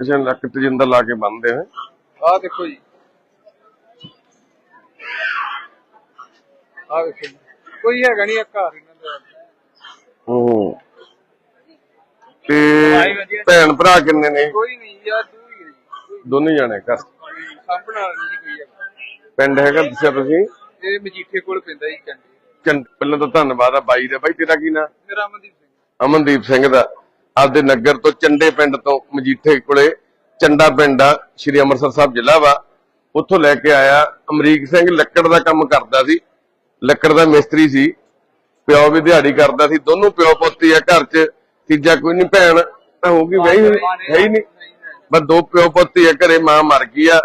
ਕਿਸੇ ਨੂੰ ਲੱਕ ਤੇ ਜਿੰਦਾ ਲਾ ਕੇ ਬੰਨਦੇ ਆ। ਆਹ ਦੇਖੋ ਜੀ। ਆਹ ਜੀ। ਕੋਈ ਹੈਗਾ ਨਹੀਂ ਘਰ ਇਹਨਾਂ ਦਾ ਹੂੰ। ਤੇ ਭੈਣ ਭਰਾ ਕਿੰਨੇ ਨੇ? ਕੋਈ ਨਹੀਂ ਯਾਰ ਦੂਰ ਹੀ ਹੈ ਜੀ। ਕੋਈ ਦੋਨੇ ਜਾਣੇ ਘਰ? ਸਾਹਮਣਾ ਨਹੀਂ ਜੀ ਕੋਈ ਹੈਗਾ ਪਿੰਡ ਹੈਗਾ ਦੱਸਿਆ ਤੁਸੀਂ? ਇਹ ਮਜੀਠੇ ਕੋਲ ਪੈਂਦਾ ਜੀ ਚੰਡੀ ਪਹਿਲਾਂ ਤਾਂ ਧੰਨਵਾਦ ਆ ਬਾਈ ਦਾ। ਬਾਈ ਤੇਰਾ ਕੀ ਨਾਂ? ਮੇਰਾ ਅਮਨਦੀਪ ਸਿੰਘ। ਅਮਨਦੀਪ ਸਿੰਘ ਦਾ। ਆਪਦੇ ਨਗਰ ਤੋਂ ਚੰਡੇ ਪਿੰਡ ਤੋਂ ਮਜੀਠੇ ਕੋਲੇ ਚੰਡਾ ਪਿੰਡ ਆ, ਸ਼੍ਰੀ ਅੰਮ੍ਰਿਤਸਰ ਸਾਹਿਬ ਜ਼ਿਲ੍ਹਾ ਵਾ। ਉੱਥੋਂ ਲੈ ਕੇ ਆਇਆ। ਅਮਰੀਕ ਸਿੰਘ ਲੱਕੜ ਦਾ ਕੰਮ ਕਰਦਾ ਸੀ। ਲੱਕੜ ਦਾ ਮਿਸਤਰੀ ਸੀ। ਪਿਓ ਵੀ ਦਿਹਾੜੀ ਕਰਦਾ ਸੀ। ਦੋਨੋਂ ਪਿਓ ਪੁੱਤੀ ਆ ਘਰ 'ਚ। ਤੀਜਾ ਕੋਈ ਨਹੀਂ ਭੈਣ, ਤਾਂ ਹੋਊਗੀ ਵਹੀ ਹੈ ਹੀ ਨਹੀਂ ਬਸ ਦੋ ਪਿਓ ਪੁੱਤੀ ਆ ਘਰੇ, ਮਾਂ ਮਰ ਗਈ ਆ।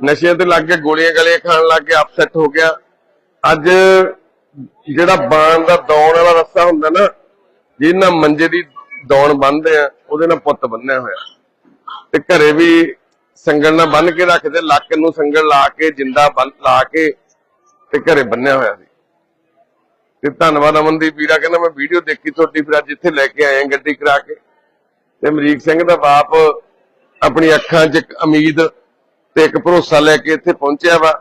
ਨਸ਼ਿਆਂ ਤੇ ਲੱਗ ਕੇ ਗੋਲੀਆਂ ਗਲੀਆਂ ਖਾਣ ਲੱਗ ਕੇ ਅਪਸੈਟ ਹੋ ਗਿਆ। ਅੱਜ ਜਿਹੜਾ ਬਾਣ ਦਾ ਦੌਣ ਵਾਲਾ ਰਸਤਾ ਹੁੰਦਾ ਨਾ, ਜਿਹਨਾਂ ਮੰਜੇ ਦੀ ਦੌਣ ਬੰਨਦੇ ਆ ਉਹਦੇ ਨਾਲ ਪੁੱਤ ਬੰਨਿਆ ਹੋਇਆ। ਤੇ ਘਰੇ ਵੀ ਸੰਗਲ ਨਾਲ ਬੰਨ ਕੇ ਰੱਖਦੇ ਲੱਕ ਨੂੰ ਸੰਗਲ ਲਾ ਕੇ ਜਿੰਦਾ ਬੰਨ ਲਾ ਕੇ ਤੇ ਘਰੇ ਬੰਨਿਆ ਹੋਇਆ ਸੀ। ਤੇ ਧੰਨਵਾਦ ਅਮਨਦੀਪ ਵੀਰਾ ਕਹਿੰਦਾ ਮੈਂ ਵੀਡੀਓ ਦੇਖੀ ਤੁਹਾਡੀ ਫਿਰ ਅੱਜ ਇੱਥੇ ਲੈ ਕੇ ਆਏ ਆ ਗੱਡੀ ਕਰਾ ਕੇ। ਤੇ ਅਮਰੀਕ ਸਿੰਘ ਦਾ ਬਾਪ ਆਪਣੀ ਅੱਖਾਂ 'ਚ ਇੱਕ ਉਮੀਦ ਤੇ ਇੱਕ ਭਰੋਸਾ ਲੈ ਕੇ ਇੱਥੇ ਪਹੁੰਚਿਆ ਵਾ।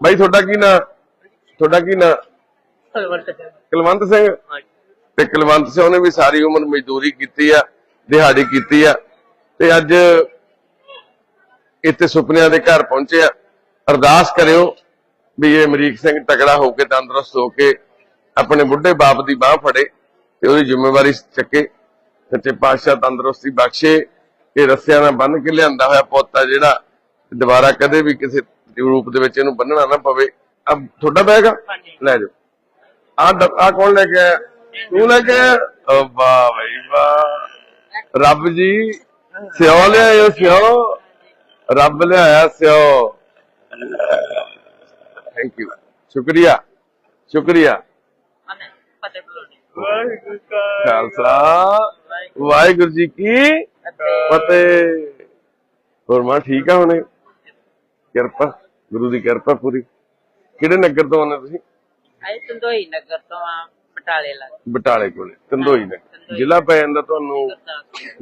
ਬਾਈ ਤੁਹਾਡਾ ਕੀ ਨਾਂ? ਤੁਹਾਡਾ ਕੀ ਨਾਂ? ਕੁਲਵੰਤ ਸਿੰਘ? ਤੇ ਕੁਲਵੰਤ ਸਿੰਘ ਨੇ ਵੀ ਸਾਰੀ ਉਮਰ ਮਜ਼ਦੂਰੀ ਕੀਤੀ ਆ ਦਿਹਾੜੀ ਕੀਤੀ ਆ ਤੇ ਅੱਜ ਇੱਥੇ ਸੁਪਨਿਆਂ ਦੇ ਘਰ ਪਹੁੰਚੇ ਆ। ਅਰਦਾਸ ਕਰਿਓ ਵੀ ਇਹ ਅਮਰੀਕ ਸਿੰਘ ਤਗੜਾ ਹੋ ਕੇ ਤੰਦਰੁਸਤ ਹੋ ਕੇ ਆਪਣੇ ਬੁੱਢੇ ਬਾਪ ਦੀ ਬਾਹ ਫੜੇ ਤੇ ਉਹਦੀ ਜ਼ਿੰਮੇਵਾਰੀ ਚੱਕੇ। ਸੱਚੇ ਪਾਤਸ਼ਾਹ ਤੰਦਰੁਸਤੀ ਬਖਸ਼ੇ ਇਹ ਰੱਸਿਆਂ ਨਾਲ ਬੰਨ ਕੇ ਲਿਆਂਦਾ ਹੋਇਆ ਪੁੱਤ ਆ ਜਿਹੜਾ ਦੁਬਾਰਾ ਕਦੇ ਵੀ ਕਿਸੇ ਰੂਪ ਦੇ ਵਿੱਚ ਇਹਨੂੰ ਬੰਨਣਾ ਨਾ ਪਵੇ। ਆ ਤੁਹਾਡਾ ਬੈਗ ਲੈ ਜਾਓ। ਆ ਆ ਕੌਣ ਲੈ ਕੇ ਆਇਆ? ਤੂੰ ਲੈ ਕੇ ਓ ਵਾਹ ਬਈ ਵਾਹ। ਰੱਬ ਜੀ ਸਿਓ ਲਿਆਇਓ ਸਿਓ। ਰੱਬ ਲਿਆਇਆ ਸਿਓ। ਥੈਂਕ ਯੂ ਸ਼ੁਕਰੀਆ। ਸ਼ੁਕਰੀਆ। ਖਾਲਸਾ। ਵਾਹਿਗੁਰੂ। ਜੀ ਕੀ ਫਤਿਹ। ਹੋਰ ਮਾਂ ਠੀਕ ਆ ਹੁਣੇ? ਕਿਰਪਾ। ਗੁਰੂ ਦੀ ਕਿਰਪਾ ਪੂਰੀ। ਕਿਹੜੇ ਨਗਰ ਤੋਂ ਆਉਂਦੇ ਤੁਸੀਂ? ਆਏ ਸੰਦੋਈ ਨਗਰ ਤੋਂ ਆ। ਬਟਾਲੇ ਲੱਗ ਬਟਾਲੇ ਕੋਲੇ ਕੰਦੋਈ ਨਗਰ ਜ਼ਿਲ੍ਹਾ ਪੈ ਜਾਂਦਾ ਤੁਹਾਨੂੰ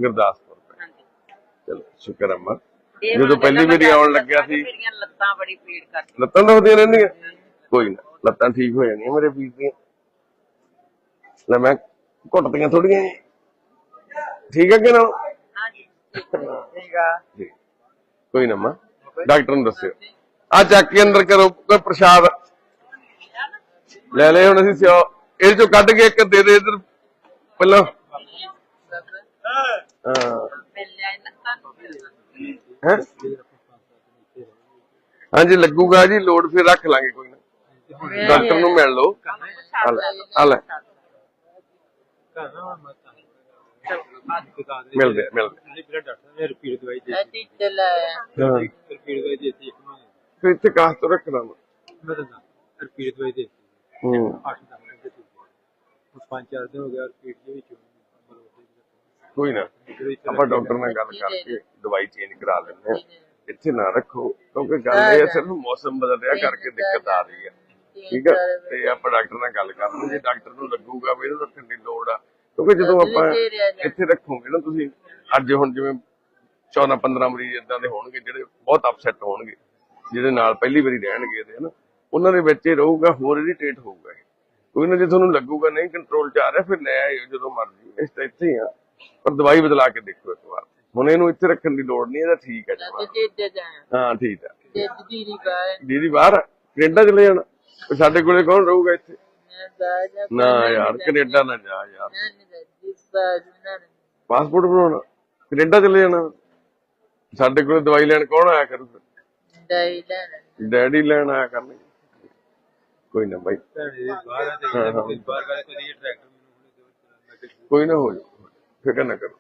ਗੁਰਦਾਸਪੁਰ। ਹਾਂਜੀ। ਚਲੋ ਸ਼ੁਕਰ ਆ ਮਾਂ। ਇਹ ਜਦੋਂ ਪਹਿਲੀ ਵਾਰੀ ਆਉਣ ਲੱਗਿਆ ਸੀ। ਮੇਰੀਆਂ ਲੱਤਾਂ ਬੜੀ ਪੀੜ ਕਰਦੀਆਂ ਲੱਤਾਂ ਦੁਖਦੀਆਂ ਰਹਿੰਦੀਆਂ। ਕੋਈ ਨਾ ਲੱਤਾਂ ਠੀਕ ਹੋ ਜਾਣੀਆਂ ਮੇਰੇ ਵੀਰ ਦੀਆਂ। ਲੈ ਮੈਂ ਘੁੱਟਦੀਆਂ ਥੋੜੀਆਂ ਠੀਕ ਹੈ ਕਿ ਨਾ? ਹਾਂਜੀ। ਠੀਕ ਆ। ਜੀ। ਕੋਈ ਨਾ ਮਾਂ ਡਾਕਟਰ ਨੂੰ ਦੱਸਿਓ। ਆ ਚੱਕ ਕੇ ਅੰਦਰ ਕਰੋ ਕੋਈ ਪ੍ਰਸ਼ਾਦ। ਲੈ ਲੈ ਹੁਣ ਅਸੀਂ ਸਿਓ। ਇਹ ਚੋਂ ਕੱਢ ਕੇ ਇੱਕ ਦੇ ਦੇ ਇਧਰ ਪਹਿਲਾਂ। ਹਾਂ। ਹਾਂਜੀ ਲੱਗੂਗਾ ਜੀ ਲੋਡ ਫਿਰ ਰੱਖ ਲਾਂਗੇ ਕੋਈ ਨਾ। ਡਾਕਟਰ ਨੂੰ ਮਿਲ ਲਓ। ਆ ਲੈ ਮਿਲਦੇ ਮਿਲਦੇ ਫਿਰ ਇੱਥੇ ਕਾਸ ਤੋਂ ਰੱਖਣਾ ਵਾ। ਹੂੰ। ਪੰਜ ਚਾਰ ਦਿਨ ਹੋ ਗਿਆ ਰਿਪੀਟ ਦੇ ਵਿੱਚ ਕੋਈ ਨਾ ਆਪਾਂ ਡਾਕਟਰ ਨਾਲ ਗੱਲ ਕਰਕੇ ਦਵਾਈ ਚੇਂਜ ਕਰਾ ਲੈਂਦੇ ਆ ਇੱਥੇ ਨਾ ਰੱਖੋ ਕਿਉਂਕਿ ਗੱਲ ਇਹ ਹੈ। ਸਿਰਫ ਮੌਸਮ ਬਦਲ ਰਿਹਾ ਕਰਕੇ ਦਿੱਕਤ ਆ ਰਹੀ ਹੈ ਠੀਕ ਹੈ ਤੇ ਆਪਾਂ ਡਾਕਟਰ ਨਾਲ ਗੱਲ ਕਰ ਜੇ ਡਾਕਟਰ ਨੂੰ ਲੱਗੂਗਾ ਵੀ ਇਹਨੂੰ ਰੱਖਣ ਦੀ ਲੋੜ ਆ ਕਿਉਂਕਿ ਜਦੋਂ ਆਪਾਂ ਇੱਥੇ ਰੱਖੋਗੇ ਨਾ ਤੁਸੀਂ ਅੱਜ ਹੁਣ ਜਿਵੇਂ 14 15 ਮਰੀਜ਼ ਇਦਾਂ ਦੇ ਹੋਣਗੇ ਜਿਹੜੇ ਬਹੁਤ ਅਪਸੈਟ ਹੋਣਗੇ ਜਿਹਦੇ ਨਾਲ ਪਹਿਲੀ ਵਾਰੀ ਰਹਿਣਗੇ ਇਹਦੇ ਹਨਾ? ਉਹਨਾਂ ਦੇ ਵਿੱਚ ਇਹ ਰਹੂਗਾ ਹੋਰ ਇਰੀਟੇਟ ਹੋਊਗਾ। ਕੋਈ ਨਾ ਜੇ ਤੁਹਾਨੂੰ ਲੱਗੂਗਾ ਨਹੀਂ ਕੰਟਰੋਲ ਚ ਆ ਰਿਹਾ ਫਿਰ ਲੈ ਆਇਓ ਜਦੋਂ ਮਰਜ਼ੀ। ਇਸ ਤਾਂ ਇੱਥੇ ਹੀ ਆ ਪਰ ਦਵਾਈ ਬਦਲਾ ਕੇ ਦੇਖੋ ਇੱਕ ਵਾਰ। ਹੁਣ ਇਹਨੂੰ ਇੱਥੇ ਰੱਖਣ ਦੀ ਲੋੜ ਨਹੀਂ ਇਹਦਾ ਠੀਕ ਹੈ ਜਵਾਬ ਹਾਂ ਠੀਕ ਹੈ। ਦੀਦੀ ਬਾਹਰ। ਕੈਨੇਡਾ ਚਲੇ ਜਾਣਾ? ਸਾਡੇ ਕੋਲੇ ਕੌਣ ਰਹੂਗਾ ਇੱਥੇ? ਨਾ ਯਾਰ ਕੈਨੇਡਾ ਨਾ ਜਾ ਯਾਰ। ਪਾਸਪੋਰਟ ਬਣਾਉਣਾ? ਕੈਨੇਡਾ ਚਲੇ ਜਾਣਾ? ਸਾਡੇ ਕੋਲੇ ਦਵਾਈ ਲੈਣ ਕੌਣ ਆਇਆ ਕਰੂ ਡੈਡੀ ਲੈਣ ਆਇਆ ਕਰਨਗੇ। ਕੋਈ ਨਾ ਬਾਈ। ਕੋਈ ਨਾ ਹੋ ਜਾ ਫਿਕਰ ਨਾ ਕਰੋ।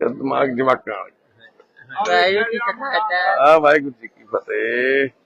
ਤੇ ਦਿਮਾਗ ਜਵਾਕਾਂ ਵਾਲਾ। ਵਾਹਿਗੁਰੂ ਜੀ ਕੀ ਫਤਿਹ।